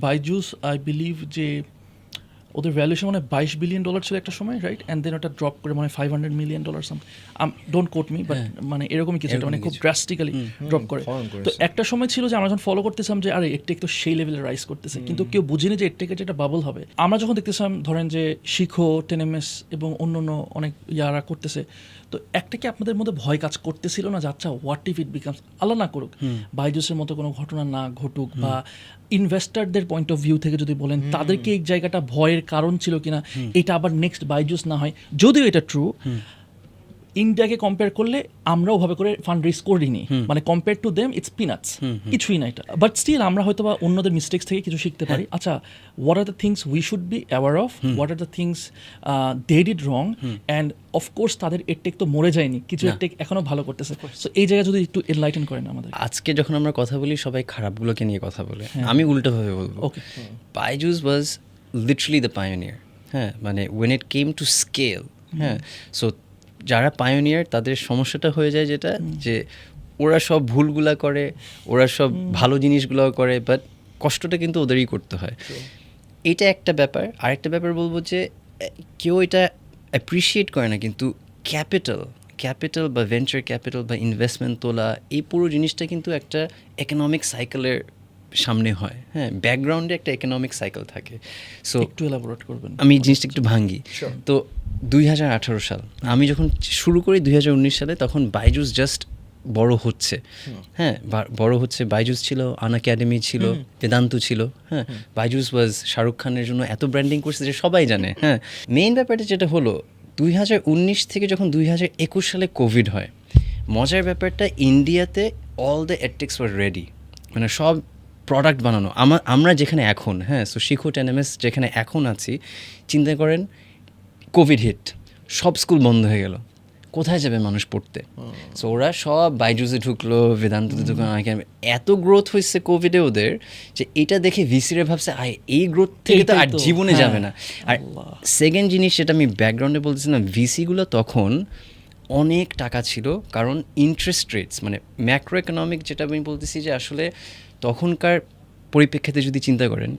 Byju's I believe যে ওদের valuation মানে বাইশ বিলিয়ন ডলার ছিল একটা সময় রাইট অ্যান্ড দেন ওটা ড্রপ করে মানে five hundred million dollar some don't quote me but মানে এরকমই কিছু মানে খুব ড্রাস্টিক্যালি ড্রপ করে। তো একটা সময় ছিল যে আমরা যখন ফলো করতেছিলাম যে আরে একটেক তো সেই লেভেলে রাইজ করতেছে। কিন্তু কেউ বুঝিনি যে একটেকের যেটা বাবল হবে। আমরা যখন দেখতেছিলাম ধরেন যে শিখো টেনেমেস এবং অন্য অন্য অনেক ইয়ারা করতেছে তো একটা কি আপনাদের মধ্যে ভয় কাজ করতেছিল না যে আচ্ছা হোয়াট ইফ ইট বিকামস আল্লাহ না করুক। বাইজুসের মতো কোনো ঘটনা না ঘটুক বা ইনভেস্টারদের পয়েন্ট অফ ভিউ থেকে যদি বলেন তাদেরকে এই জায়গাটা ভয়ের কারণ ছিল কিনা এটা আবার নেক্সট বাইজুস না হয়। যদিও এটা ট্রু ইন্ডিয়াকে কম্পেয়ার করলে আমরা ওভাবে করে ফান্ড রেজ করিনি মানে compare to them it's peanuts কিছুই না এটা। বাট স্টিল আমরা হয়তো বা অন্যদের মিস্টেক্স থেকে কিছু শিখতে পারি। আচ্ছা what are the things we should be aware of what are the things they did wrong and of course তাদের এরটেক তো মরে যায়নি। কিছু এরটেক এখনও ভালো করতেছে। সো এই জায়গায় যদি একটু এনলাইটেন করেন আমাদের। আজকে যখন আমরা কথা বলি সবাই খারাপগুলোকে নিয়ে কথা বলে। আমি উল্টোভাবে বলব। Okay Byju's was literally the pioneer হ্যাঁ মানে when it came to scale হ্যাঁ সো যারা পায়োনিয়ার তাদের সমস্যাটা হয়ে যায় যেটা যে ওরা সব ভুলগুলা করে ওরা সব ভালো জিনিসগুলো করে বাট কষ্টটা কিন্তু ওদেরই করতে হয়। এটা একটা ব্যাপার। আরেকটা ব্যাপার বলব যে কেউ এটা অ্যাপ্রিসিয়েট করে না কিন্তু ক্যাপিটাল ক্যাপিটাল বা ভেঞ্চার ক্যাপিটাল বা ইনভেস্টমেন্ট তোলা এই পুরো জিনিসটা কিন্তু একটা ইকোনমিক সাইকেলের সামনে হয়। হ্যাঁ ব্যাকগ্রাউন্ডে একটা ইকোনমিক সাইকেল থাকে। সো একটু এলাবোরেট করবেন। আমি জিনিসটা একটু ভাঙ্গি। তো দুই হাজার আঠারো সাল আমি যখন শুরু করি দুই হাজার উনিশ সালে তখন বাইজুস জাস্ট বড় হচ্ছে। হ্যাঁ বড় হচ্ছে বাইজুস ছিল আন একাডেমি ছিল বেদান্ত ছিল হ্যাঁ বাইজুস ওয়াজ শাহরুখ খানের জন্য এত ব্র্যান্ডিং করছে যে সবাই জানে হ্যাঁ। মেইন ব্যাপারটা যেটা হলো দুই হাজার উনিশ থেকে যখন দুই হাজার একুশ সালে কোভিড হয় মজার ব্যাপারটা ইন্ডিয়াতে all the edtechs were ready মানে সব প্রোডাক্ট বানানো। আমার আমরা যেখানে এখন হ্যাঁ সো শিখো টেনএমএস যেখানে এখন আছি চিন্তা করেন কোভিড হিট সব স্কুল বন্ধ হয়ে গেল। কোথায় যাবে মানুষ পড়তে? সো ওরা সব বাইজুসে ঢুকলো বেদান্ততে ঢুকলো এত গ্রোথ হয়েছে কোভিডে ওদের যে এটা দেখে ভিসিরে ভাবছে আয় এই গ্রোথ থেকে তো আর জীবনে হ্যাঁ। যাবে না। আর সেকেন্ড জিনিস যেটা আমি ব্যাকগ্রাউন্ডে বলতেছিলাম ভিসিগুলো তখন অনেক টাকা ছিল কারণ ইন্টারেস্ট রেটস মানে ম্যাক্রো ইকোনমিক যেটা আমি বলতেছি যে আসলে তখনকার পরিপ্রেক্ষিতে যদি চিন্তা করেন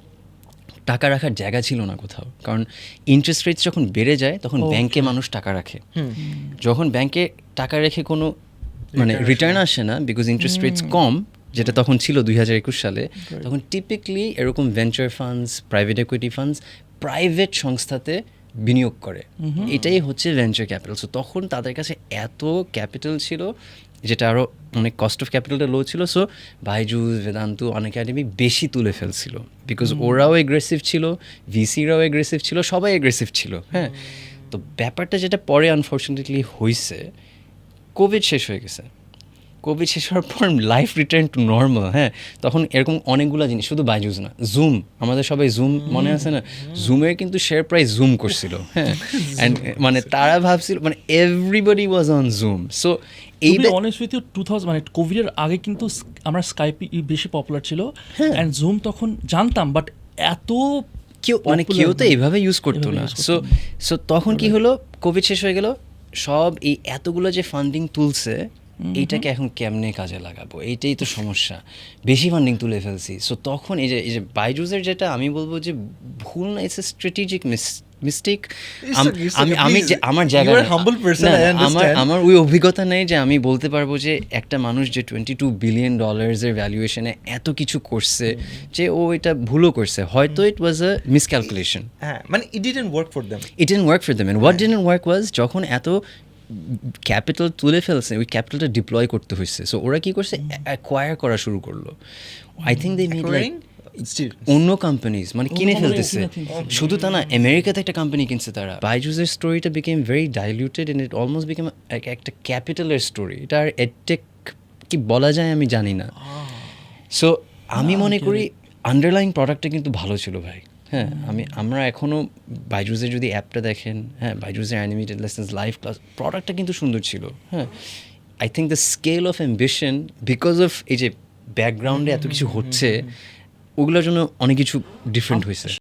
টাকা রাখার জায়গা ছিল না কোথাও। কারণ ইন্টারেস্ট রেট যখন বেড়ে যায় তখন ব্যাংকে মানুষ টাকা রাখে। যখন ব্যাংকে টাকা রেখে কোনো মানে রিটার্ন আসে না। বিকজ ইন্টারেস্ট রেটস কম যেটা তখন ছিল দুই হাজার একুশ সালে তখন টিপিকলি এরকম venture funds private equity funds private সংস্থাতে বিনিয়োগ করে। এটাই হচ্ছে ভেঞ্চার ক্যাপিটাল সো তখন তাদের কাছে এত ক্যাপিটাল ছিল যেটা আরও অনেক কস্ট অফ ক্যাপিটালটা লো ছিল সো বাইজুস বেদান্ত অন একাডেমি বেশি তুলে ফেলছিল। বিকজ ওরাও এগ্রেসিভ ছিল ভিসিরাও এগ্রেসিভ ছিল সবাই এগ্রেসিভ ছিল হ্যাঁ? তো ব্যাপারটা যেটা পরে আনফর্চুনেটলি হয়েছে কোভিড শেষ হয়ে গেছে। কোভিড শেষ হওয়ার পর লাইফ রিটার্ন টু নর্মাল হ্যাঁ? তখন এরকম অনেকগুলো জিনিস শুধু বাইজুস না জুম আমাদের সবাই জুম মনে আছে না? জুমের কিন্তু শেয়ার প্রাইস জুম করছিল হ্যাঁ? অ্যান্ড মানে তারা ভাবছিল মানে everybody was on Zoom so এই অনেস্ট উইথ টু থাউজেন্ড মানে কোভিডের আগে কিন্তু আমরা স্কাইপি বেশি পপুলার ছিল। অ্যান্ড জুম তখন জানতাম বাট এত কেউ মানে কেউ তো না। এইভাবে ইউজ করতো না। সো সো তখন কি হলো? কোভিড শেষ হয়ে গেল সব এই এতগুলো যে ফান্ডিং তুলছে এইটাকে এখন কেমনে কাজে লাগাবো? এইটাই তো সমস্যা। বেশি ফান্ডিং তুলে ফেলছি। সো তখন এই যে এই যে বাইজুসের যেটা আমি বলব যে ভুল না ইটস এ স্ট্র্যাটেজিক মিস্টেক আমি আমি যে আমার জায়গা আমার আমার ওই অভিজ্ঞতা নেই যে আমি বলতে পারব যে একটা মানুষ যে টোয়েন্টি টু বিলিয়ন ডলার্সের ভ্যালুয়েশনে এত কিছু করছে যে ও এটা ভুলও করছে। হয়তো ইট ওয়াজ আ মিসক্যালকুলেশন হ্যাঁ মানে it didn't work for them it didn't work for them and what didn't work was যখন এত ক্যাপিটাল তুলে ফেলছে ওই ক্যাপিটালটা ডিপ্লয় করতে হয়েছে সো ওরা কি করছে? অ্যাকোয়ার করা শুরু করল। I think they made like অন্য কোম্পানিজ মানে কিনে ফেলতেছে। শুধু তা না আমেরিকাতে একটা কোম্পানি কিনছে তারা। বাইজুসের স্টোরিটা became very diluted and it almost became একটা ক্যাপিটালের স্টোরি এটা আর এডটেক কি বলা যায় আমি জানি না। সো আমি মনে করি আন্ডারলাইং প্রোডাক্টটা কিন্তু ভালো ছিল ভাই। হ্যাঁ আমি আমরা এখনও বাইজুসের যদি অ্যাপটা দেখেন হ্যাঁ বাইজুসের অ্যানিমেটেড লেসেন্স লাইভ ক্লাস প্রোডাক্টটা কিন্তু সুন্দর ছিল হ্যাঁ। I think the scale of ambition because of এই যে ব্যাকগ্রাউন্ডে এত কিছু হচ্ছে ওগুলোর জন্য অনেক কিছু ডিফারেন্ট হয়েছে।